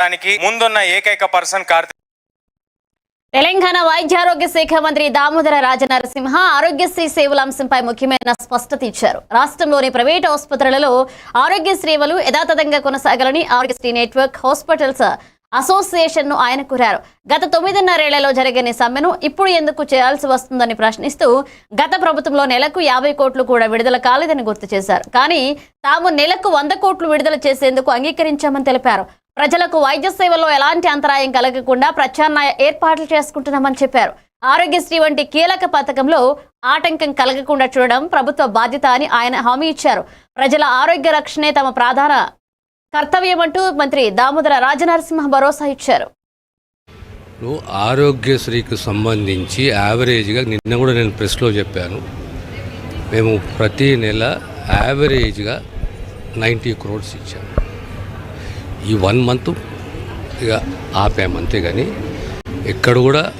దానికి ముందున్న ఏకైక పర్సన్ కార్తీక్. తెలంగాణ వైద్యారోగ్య శాఖ మంత్రి దామోదర రాజనరసింహ ఆరోగ్యశ్రీ సేవల అంశంపై ముఖ్యమైన స్పష్టత ఇచ్చారు. రాష్ట్రంలోని ప్రైవేట్ ఆసుపత్రులలో ఆరోగ్య సేవలు యథాతథంగా కొనసాగాలని ఆరోగ్యశ్రీ నెట్వర్క్ హాస్పిటల్స్ అసోసియేషన్ను ఆయన కోరారు. గత తొమ్మిదిన్నరేళ్ళలో జరిగిన సమ్మెను ఇప్పుడు ఎందుకు చేయాల్సి వస్తుందని ప్రశ్నిస్తూ గత ప్రభుత్వంలో నెలకు యాభై కోట్లు కూడా విడుదల కాలేదని గుర్తు చేశారు. కానీ తాము నెలకు వంద కోట్లు విడుదల చేసేందుకు అంగీకరించామని తెలిపారు. ప్రజలకు వైద్య సేవల్లో ఎలాంటి అంతరాయం కలగకుండా ప్రత్యామ్నాయ ఏర్పాట్లు చేసుకుంటున్నామని చెప్పారు. ఆరోగ్యశ్రీ వంటి కీలక పథకంలో ఆటంకం కలగకుండా చూడడం ప్రభుత్వ బాధ్యత అని ఆయన హామీ ఇచ్చారు. ప్రజల ఆరోగ్య రక్షణే తమ ప్రధాన కర్తవ్యమంటూ మంత్రి దామోదర రాజనరసింహ భరోసా ఇచ్చారు. ఆరోగ్యశ్రీకి సంబంధించి యావరేజ్గా నిన్న కూడా నేను ప్రెస్లో చెప్పాను. మేము ప్రతి నెల యావరేజ్గా నైంటీ క్రోడ్స్ ఇచ్చాము ఈ వన్ మంత్ ఇక ఆపాము అంతే కానీ ఎక్కడ కూడా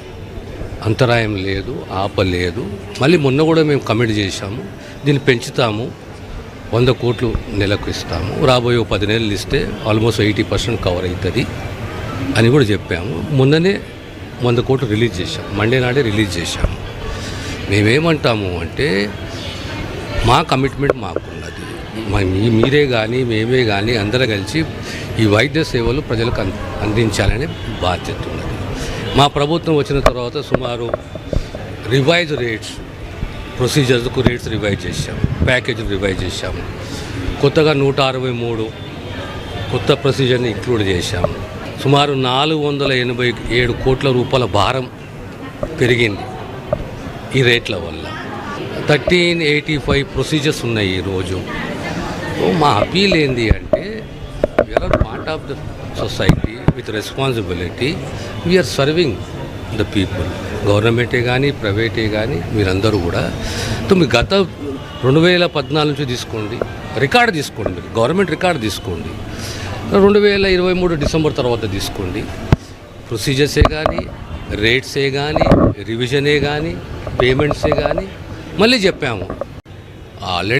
అంతరాయం లేదు ఆపలేదు. మళ్ళీ మొన్న కూడా మేము కమిట్ చేశాము. దీన్ని పెంచుతాము. వంద కోట్లు నెలకు ఇస్తాము. రాబోయే పది నెలలు ఇస్తే ఆల్మోస్ట్ ఎయిటీ పర్సెంట్ కవర్ అవుతుంది అని కూడా చెప్పాము. మొన్ననే వంద కోట్లు రిలీజ్ చేశాం. మండే నాడే రిలీజ్ చేశాము. మేమేమంటాము అంటే మా కమిట్మెంట్ మాకున్నది. మీ- మీరే కానీ మేమే కానీ అందరూ కలిసి ఈ వైద్య సేవలు ప్రజలకు అందించాలనే బాధ్యత ఉన్నది. మా ప్రభుత్వం వచ్చిన తర్వాత సుమారు రివైజ్ రేట్స్ ప్రొసీజర్స్కు రేట్స్ రివైజ్ చేశాము ప్యాకేజీలు రివైజ్ చేశాము కొత్తగా నూట అరవై మూడు కొత్త ప్రొసీజర్ని ఇంక్లూడ్ చేశాము సుమారు నాలుగు వందల ఎనభై ఏడు కోట్ల రూపాయల భారం పెరిగింది ఈ రేట్ల వల్ల. థర్టీన్ ఎయిటీ ఫైవ్ ప్రొసీజర్స్ ఉన్నాయి ఈరోజు మా అపీల్ ఏంటి అంటే we are part of the society with responsibility we are serving the people గవర్నమెంటే కానీ ప్రైవేటే కానీ మీరందరూ కూడా తొమ్మిది మీ గత రెండు వేల పద్నాలుగు నుంచి తీసుకోండి. రికార్డు తీసుకోండి మీరు. గవర్నమెంట్ రికార్డు తీసుకోండి. రెండు వేల ఇరవై మూడు డిసెంబర్ తర్వాత తీసుకోండి. ప్రొసీజర్సే కానీ రేట్సే కానీ రివిజనే కానీ పేమెంట్సే కానీ మళ్ళీ చెప్పాము. ఆల్రెడీ